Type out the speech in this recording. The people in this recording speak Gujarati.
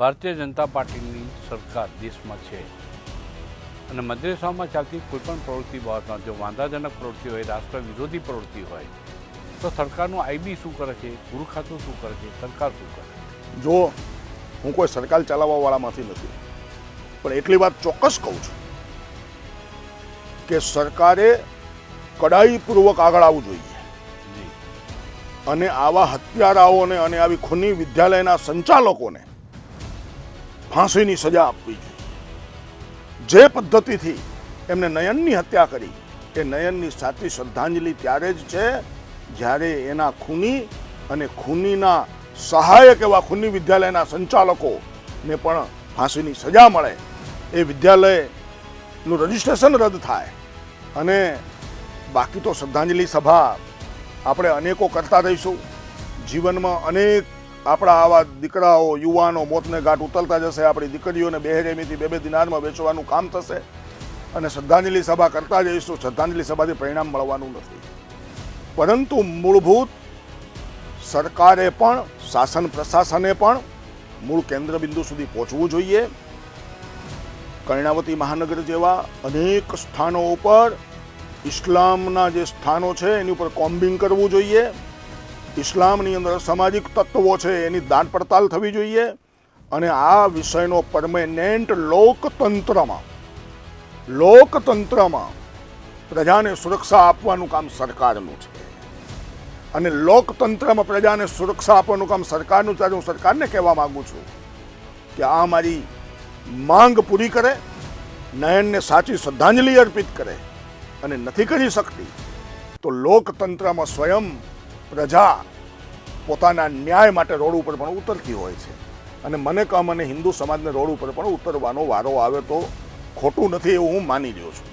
ભારતીય જનતા પાર્ટીની સરકાર દેશમાં છે. અને મદ્રેસામાં ચાલતી કોઈપણ પ્રવૃત્તિ બાબતમાં જો વાંધાજનક પ્રવૃત્તિ હોય રાષ્ટ્ર વિરોધી પ્રવૃત્તિ હોય તો સરકારનું આઈબી શું કરે છે? ગૃહ ખાતું શું કરે છે? સરકાર શું કરે છે? જો હું કોઈ સરકાર ચલાવવાવાળામાંથી નથી પણ એટલી વાત ચોક્કસ કહું છું કે સરકારે કડાઈપૂર્વક આગળ આવવું જોઈએ. અને આવા હત્યારાઓને અને આવી ખૂની વિદ્યાલયના સંચાલકોને ફાંસીની સજા આપવી જોઈએ. જે પદ્ધતિથી એમને નયનની હત્યા કરી, એ નયનની સાચી શ્રદ્ધાંજલિ ત્યારે જ છે જ્યારે એના ખૂની અને ખૂનીના સહાયક એવા ખૂની વિદ્યાલયના સંચાલકોને પણ ફાંસીની સજા મળે. એ વિદ્યાલયનું રજિસ્ટ્રેશન રદ થાય અને બાકી તો શ્રદ્ધાંજલિ સભા આપણે અનેકો કરતા રહીશું. જીવનમાં અનેક આપણા આવા દીકરાઓ, યુવાનો મોતને ઘાટ ઉતરતા જશે, આપણી દીકરીઓને બેહેરેમીથી બે બે દિનારમાં વેચવાનું કામ થશે અને શ્રદ્ધાંજલિ સભા કરતા જઈશું, શ્રદ્ધાંજલિ સભાથી પરિણામ મળવાનું નથી. પરંતુ મૂળભૂત સરકારે પણ, શાસન પ્રશાસને પણ મૂળ કેન્દ્ર બિંદુ સુધી પહોંચવું જોઈએ. કર્ણાવતી મહાનગર જેવા અનેક સ્થાનો ઉપર ઇસ્લામના જે સ્થાનો છે, એની ઉપર કોમ્બિંગ કરવું જોઈએ. ઇસ્લામની અંદર સામાજિક તત્વો છે, એની દાન પડતાલ થવી જોઈએ અને આ વિષયનો પરમેનેન્ટ લોકતંત્રમાં લોકતંત્રમાં પ્રજાને સુરક્ષા આપવાનું કામ સરકારનું છે. અને લોકતંત્રમાં પ્રજાને સુરક્ષા આપવાનું કામ સરકારનું છે હું સરકારને કહેવા માગું છું કે આ મારી માંગ પૂરી કરે, નયનને સાચી શ્રદ્ધાંજલિ અર્પિત કરે અને નથી કરી શકતી, તો લોકતંત્રમાં સ્વયં પ્રજા પોતાના ન્યાય માટે રોડ ઉપર પણ ઉતરતી હોય છે. અને મને કમ અને હિન્દુ સમાજને રોડ ઉપર પણ ઉતરવાનો વારો આવે તો ખોટું નથી એવું હું માની રહ્યો છું.